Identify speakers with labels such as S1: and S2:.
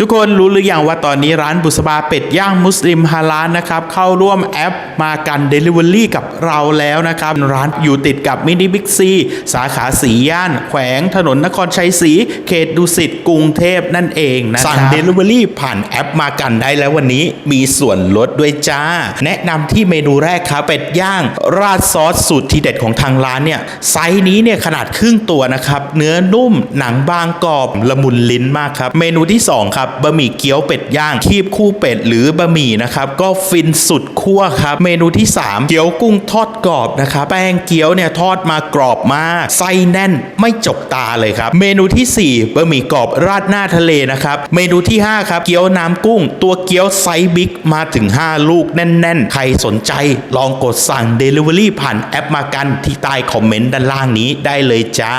S1: ทุกคนรู้หรือยังว่าตอนนี้ร้านบุษบาเป็ดย่างมุสลิมฮาลาลนะครับเข้าร่วมแอปมากัน Delivery กับเราแล้วนะครับ ร้านอยู่ติดกับมินิบิ๊กซีสาขาสีย่าน แขวงถนนนครชัยศรีเขตดุสิตกรุงเทพนั่นเองนะครับสั่ง Delivery ผ่านแอปมากันได้แล้ววันนี้มีส่วนลดด้วยจ้า แนะนำที่เมนูแรกครับเป็ดย่าง ราดซอสสูตรทีเด็ดของทางร้านเนี่ยไซส์นี้เนี่ยขนาดครึ่งตัวนะครับเนื้อนุ่มหนังบางกรอบละมุนลิ้นมากครับเมนูที่2ครับบะหมี่เกี๊ยวเป็ดย่างคีบคู่เป็ดหรือบะหมี่นะครับก็ฟินสุดขั้วครับเมนูที่ 3 เกี๊ยวกุ้งทอดกรอบนะครับแป้งเกี๊ยวเนี่ยทอดมากรอบมากไส้แน่นไม่จกตาเลยครับ เมนูทีสี่ 4บะหมี่กรอบราดหน้าทะเลนะครับเมนูที่ 5 ครับ เกี๊ยวน้ำกุ้ง ตัวเกี๊ยวไซส์บิ๊กมาถึง 5 ลูกแน่น ๆ ใครสนใจลองกดสั่ง Delivery ผ่านแอปมากันที่ใต้คอมเมนต์ด้านล่างนี้ได้เลยจ้า